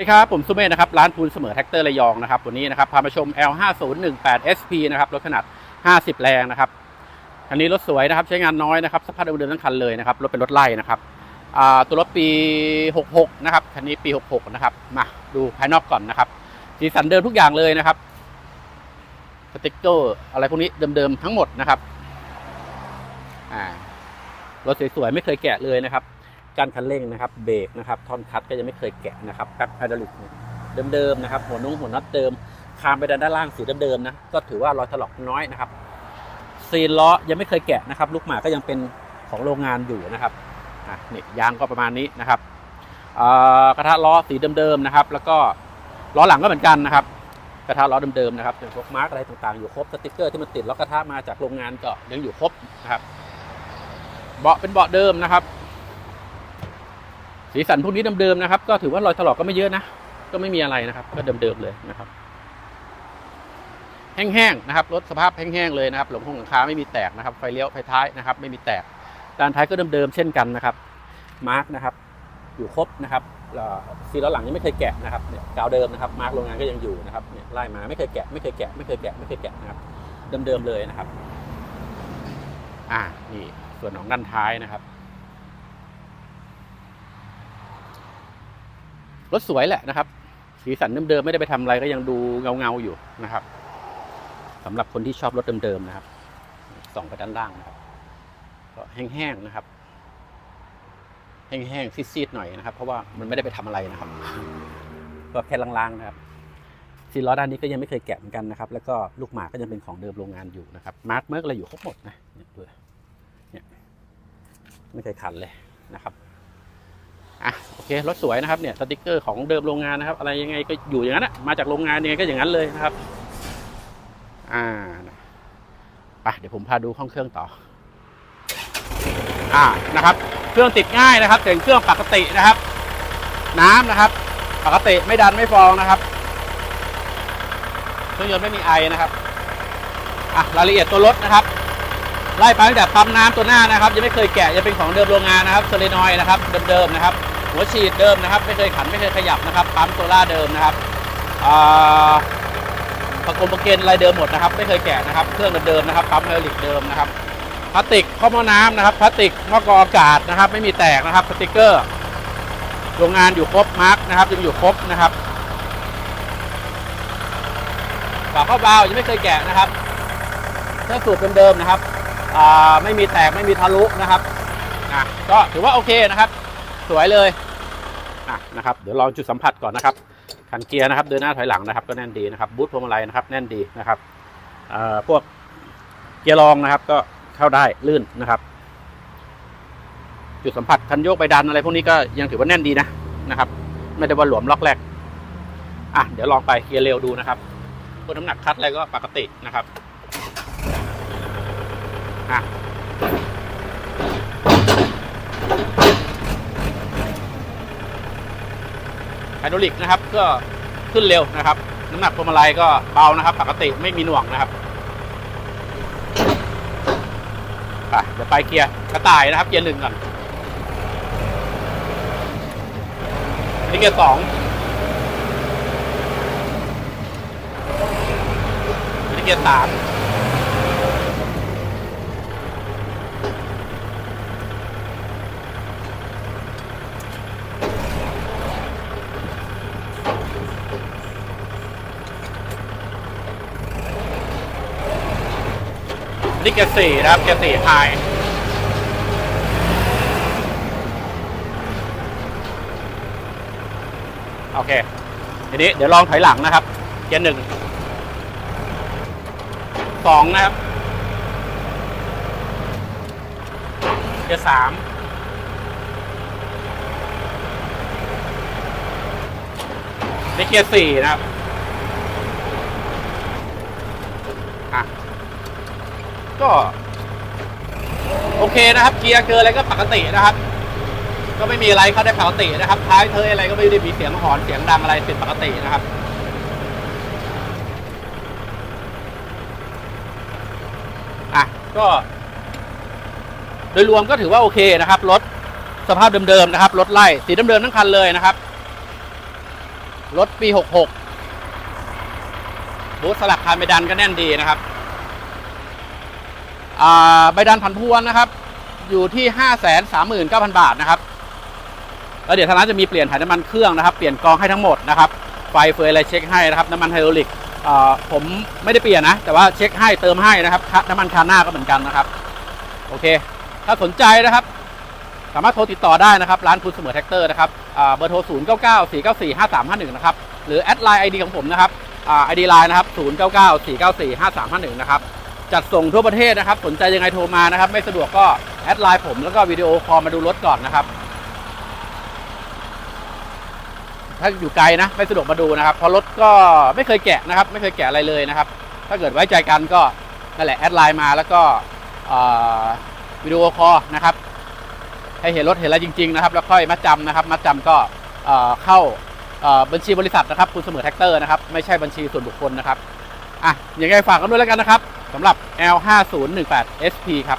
สวัสดีครับ ผมสุเมธนะครับ ร้านพูนเสมอแท็กเตอร์ระยองนะครับ วันนี้นะครับ พามาชม L5018SP นะครับ รถขนาด 50 แรงนะครับคันนี้รถสวยนะครับ ใช้งานน้อยนะครับสภาพเดิมๆทั้งคันเลยนะครับ รถเป็นรถไล่นะครับตัวรถปี 66 นะครับ คันนี้ปี 66 นะครับ มาดูภายนอกก่อนนะครับ สีสันเดิมทุกอย่างเลยนะครับ สติ๊กเกอร์อะไรพวกนี้เดิมๆทั้งหมดนะครับรถสวยๆไม่เคยแกะเลยนะครับ การคันเร่งนะครับเบรกนะครับท่อนคัดก็ยังไม่เคยแกะนะครับแป๊บไฮดรอลิกเดิมๆนะครับหัวนุ่งหัวน็อตเดิมคามไปด้านล่างสีเดิมๆนะก็ถือว่ารอยถลอกน้อยนะครับซีล้อยังไม่เคยแกะนะครับ ลูกหมาก็ยังเป็นของโรงงานอยู่นะครับอะนี่ยางก็ประมาณนี้นะครับกระทะล้อสีเดิมๆนะครับ แล้วก็ล้อหลังก็เหมือนกันนะครับ กระทะล้อเดิมๆนะครับอย่างพวกมาร์กอะไรต่างๆอยู่ครบสติ๊กเกอร์ที่มันติดล้อกระทะมาจากโรงงานก็ยังอยู่ครบนะครับ เบาะเป็นเบาะเดิมนะครับ สีสันพวกนี้เดิมๆนะครับ ก็ถือว่ารอยถลอกก็ไม่เยอะนะ ก็ไม่มีอะไรนะครับ ก็เดิมๆเลยนะครับ แห้งๆนะครับรถสภาพแห้งๆเลยนะครับหลงคงหลังคาไม่มีแตกนะครับ ไฟเลี้ยวไฟท้ายนะครับ ไม่มีแตกด้านท้ายก็เดิมๆเช่นกันนะครับ มาร์กนะครับ อยู่ครบนะครับซีล้อหลังยังไม่เคยแกะนะครับเนี่ยกาวเดิมนะครับมาร์กโรงงานก็ยังอยู่นะครับเนี่ยไล่มาไม่เคยแกะไม่เคยแกะไม่เคยแกะไม่เคยแกะนะครับเดิมๆเลยนะครับ อ่านี่ส่วนของด้านท้ายนะครับ รถสวยแหละนะครับ สีสันเดิมๆไม่ได้ไปทำอะไรก็ยังดูเงาๆอยู่นะครับสำหรับคนที่ชอบรถเดิมๆนะครับ ส่องไปด้านล่างนะครับ ก็แห้งๆนะครับ แห้งๆซีดๆหน่อยนะครับ เพราะว่ามันไม่ได้ไปทำอะไรนะครับ ก็แค่ลางๆนะครับซีล้อด้านนี้ก็ยังไม่เคยแกะเหมือนกันนะครับ แล้วก็ลูกหมากก็ยังเป็นของเดิมโรงงานอยู่นะครับ มาร์กเมิร์กอะไรอยู่ครบหมดนะเนี่ยดูเนี่ยไม่เคยขันเลยนะครับ อะโอเครถสวยนะครับเนี่ยสติกเกอร์ของเดิมโรงงานนะครับ อะไรยังไงก็อยู่อย่างนั้นอะมาจากโรงงานยังไงก็อย่างนั้นเลยนะครับ อ่าไปเดี๋ยวผมพาดูห้องเครื่องต่อ อ่านะครับ เครื่องติดง่ายนะครับเสียงเครื่องปกตินะครับ น้ำนะครับ ปกติไม่ดันไม่ฟองนะครับเครื่องยนต์ไม่มีไอนะครับอะรายละเอียดตัวรถนะครับไล่ไปตั้งแต่ปั๊มน้ำตัวหน้านะครับ ยังไม่เคยแกะยังเป็นของเดิมโรงงานนะครับโซเลนอยนะครับ เดิมๆนะครับ หัวฉีดเดิมนะครับ ไม่เคยขันไม่เคยขยับนะครับปั๊มโซล่าเดิมนะครับประกลประเกนอะไรเดิมหมดนะครับ ไม่เคยแกะนะครับ เครื่องเดิมๆนะครับปั๊มไฮดรอลิกเดิมนะครับพลาสติกข้อม้อน้ำนะครับพลาสติกหม้อกรองอากาศนะครับ ไม่มีแตกนะครับสติกเกอร์โรงงานอยู่ครบมาร์กนะครับยังอยู่ครบนะครับฝาเข้าเบายังไม่เคยแกะนะครับเครื่องสูบเดิมๆนะครับไม่มีแตกไม่มีทะลุนะครับก็ถือว่าโอเคนะครับ สวยเลยอะนะครับเดี๋ยวลองจุดสัมผัสก่อนนะครับคันเกียร์นะครับเดินหน้าถอยหลังนะครับ ก็แน่นดีนะครับบูทพวงมาลัยนะครับ แน่นดีนะครับพวกเกียร์รองนะครับ ก็เข้าได้ลื่นนะครับ จุดสัมผัสคันโยกไปดันอะไรพวกนี้ก็ยังถือว่าแน่นดีนะนะครับ ไม่ได้ว่าหลวมล็อกแรกอะเดี๋ยวลองไปเกียร์เร็วดูนะครับพวกน้ำหนักคัดอะไรก็ปกตินะครับอะ ไฮดรอลิกนะครับก็ขึ้นเร็วนะครับ น้ำหนักพวงมาลัยก็เบานะครับ ปกติไม่มีหน่วงนะครับอะเดี๋ยวไปเกียร์กระต่ายนะครับ เกียร์หนึ่งก่อนนี่เกียร์สองนี่เกียร์สาม นี่เกียร์สี่นะครับเกียร์สี่ไฮโอเคทีนี้เดี๋ยวลองถอยหลังนะครับ เกียร์หนึ่งสองนะครับ เกียร์สามนี่เกียร์สี่นะครับ อะ ก็ โอเคนะครับ เกียร์เกินอะไรก็ปกตินะครับ ก็ไม่มีอะไรเข้าได้ปกตินะครับ ท้ายเทยอะไรก็ไม่ได้มีเสียงหอนเสียงดังอะไรเป็นปกตินะครับอะก็ โดยรวมก็ถือว่าโอเคนะครับรถสภาพเดิมๆนะครับรถไล่สีเดิมๆทั้งคันเลยนะครับรถปี 66บูธสลักคานใบดันก็แน่นดีนะครับ ใบดันผันพวนนะครับ อยู่ที่ 539,000 บาทนะครับ แล้วเดี๋ยวทางร้านจะมีเปลี่ยนถ่ายน้ำมันเครื่องนะครับ เปลี่ยนกองให้ทั้งหมดนะครับ ไฟเฟยอะไรเช็คให้นะครับ น้ำมันไฮดรอลิกผมไม่ได้เปลี่ยนนะ แต่ว่าเช็คให้เติมให้นะครับ น้ำมันคาหน้าก็เหมือนกันนะครับ โอเค ถ้าสนใจนะครับ สามารถโทรติดต่อได้นะครับ ร้านคุณเสมอแท็กเตอร์นะครับเบอร์โทร 0 9 9 4 9 4 5 3 5 1 นะครับ หรือแอดไลน์ไอดีของผมนะครับไอดีไลน์นะครับ 0 9 9 4 9 4 5 3 5 1 นะครับ จัดส่งทั่วประเทศนะครับ สนใจยังไงโทรมานะครับ ไม่สะดวกก็แอดไลน์ผมแล้วก็วิดีโอคอลมาดูรถก่อนนะครับ ถ้าอยู่ไกลนะ ไม่สะดวกมาดูนะครับเพราะรถก็ไม่เคยแกะนะครับ ไม่เคยแกะอะไรเลยนะครับ ถ้าเกิดไว้ใจกันก็นั่นแหละแอดไลน์มาแล้วก็วิดีโอคอลนะครับ ให้เห็นรถเห็นอะไรจริงๆนะครับ แล้วค่อยมาจำนะครับมาจำก็เข้าบัญชีบริษัทนะครับ คุณเสมอแท็กเตอร์นะครับ ไม่ใช่บัญชีส่วนบุคคลนะครับอะยังไงฝากกันด้วยแล้วกันนะครับ สำหรับ L5018 SP ครับ